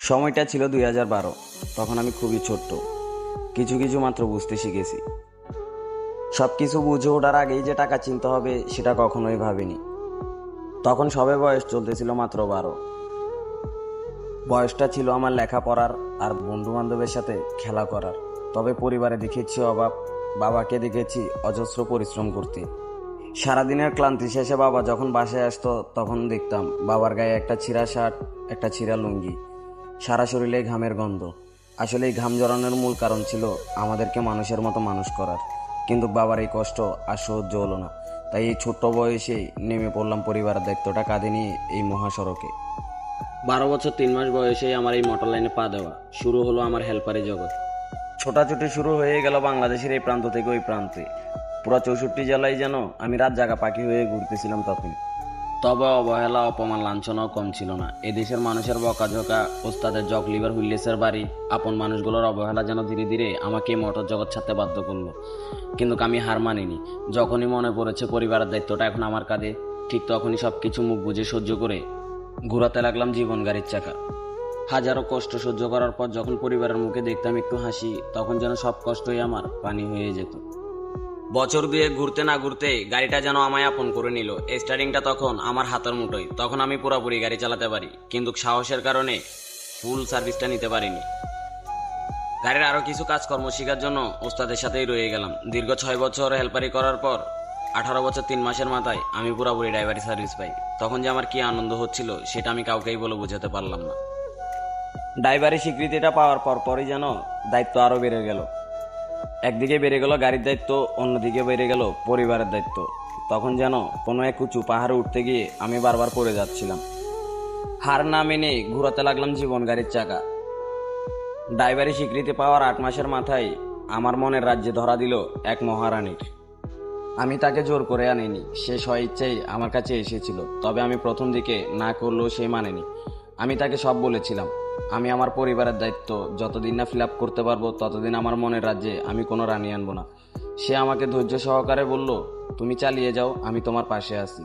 সময়টা ছিল দুই হাজার বারো। তখন আমি খুবই ছোট্ট। কিছু কিছু মাত্র বুঝতে শিখেছি। সব কিছু বুঝে ওঠার আগেই যে টাকা চিনতে হবে, সেটা কখনোই ভাবিনি। তখন সবে বয়স চলতেছিল মাত্র বারো। বয়সটা ছিল আমার লেখাপড়ার আর বন্ধু বান্ধবের সাথে খেলা করার। তবে পরিবারে দেখেছি অভাব, বাবাকে দেখেছি অজস্র পরিশ্রম করতে। সারাদিনের ক্লান্তি শেষে বাবা যখন বাসায় আসতো, তখন দেখতাম বাবার গায়ে একটা ছিঁড়া শার্ট, একটা ছিঁড়া লুঙ্গি। সারা শরীরে ঘামের গন্ধ। আসলে এই ঘাম জড়ানোর মূল কারণ ছিল আমাদেরকে মানুষের মতো মানুষ করার। কিন্তু বাবার এই কষ্ট আর সহ্য হলো না। তাই এই ছোট্ট বয়সে নেমে পড়লাম পরিবারের দায়িত্বটা কাঁধে নিয়ে এই মহাসড়কে। বারো বছর তিন মাস বয়সেই আমার এই মোটর লাইনে পা দেওয়া। শুরু হলো আমার হেল্পারি জগৎ। ছোটাছুটি শুরু হয়ে গেল বাংলাদেশের এই প্রান্ত থেকে ওই প্রান্তে। পুরো চৌষট্টি জেলায় যেন আমি রাত জাগা পাখি হয়ে ঘুরতেছিলাম তখন। তবে অবহেলা, অপমান, লাঞ্ছনাও কম ছিল না। এদেশের মানুষের বকাঝকা, ওস্তাদের জক লিভার হুইলেসের বাড়ি, আপন মানুষগুলোর অবহেলা যেন ধীরে ধীরে আমাকে মোটর জগৎ ছাড়তে বাধ্য করল। কিন্তু আমি হার মানিনি। যখনই মনে পড়েছে পরিবারের দায়িত্বটা এখন আমার কাঁধে, ঠিক তখনই সব কিছু মুখ বুঝে সহ্য করে ঘোরাতে লাগলাম জীবন গাড়ির চাকা। হাজারো কষ্ট সহ্য করার পর যখন পরিবারের মুখে দেখতাম একটু হাসি, তখন যেন সব কষ্টই আমার পানি হয়ে যেত। বছর দুয়ে ঘুরতে না ঘুরতে গাড়িটা যেন আমায় আপন করে নিল। স্টারিংটা তখন আমার হাতের মুঠোয়। তখন আমি পুরোপুরি গাড়ি চালাতে পারি, কিন্তু সাহসের কারণে ফুল সার্ভিসটা নিতে পারিনি। গাড়ির আরও কিছু কাজকর্ম শেখার জন্য ওস্তাদের সাথেই রয়ে গেলাম। দীর্ঘ ছয় বছর হেল্পারি করার পর আঠারো বছর তিন মাসের মাথায় আমি পুরোপুরি ড্রাইভারি সার্ভিস পাই। তখন যে আমার কি আনন্দ হচ্ছিল, সেটা আমি কাউকেই বলে বোঝাতে পারলাম না। ড্রাইভারি স্বীকৃতিটা পাওয়ার পর পরই যেন দায়িত্ব আরও বেড়ে গেল। একদিকে বেড়ে গেল গাড়ির দায়িত্ব, অন্যদিকে বেড়ে গেল পরিবারের দায়িত্ব। তখন যেন কোনো এক উঁচু পাহাড়ে উঠতে গিয়ে আমি বারবার পড়ে যাচ্ছিলাম। হার না মেনে ঘুরাতে লাগলাম জীবন গাড়ির চাকা। ড্রাইভারি স্বীকৃতি পাওয়ার আট মাসের মাথায় আমার মনের রাজ্যে ধরা দিল এক মহারানীর। আমি তাকে জোর করে আনিনি, সে স্বইচ্ছাই আমার কাছে এসেছিল, তবে আমি প্রথম দিকে না করলেও সে মানেনি। আমি তাকে সব বলেছিলাম। আমি আমার পরিবারের দায়িত্ব, যতদিন না ফিল আপ করতে পারব, ততদিন আমার মনের রাজ্যে আমি কোনো রানি আনব না। সে আমাকে ধৈর্য সহকারে বলল, তুমি চালিয়ে যাও, আমি তোমার পাশে আছি।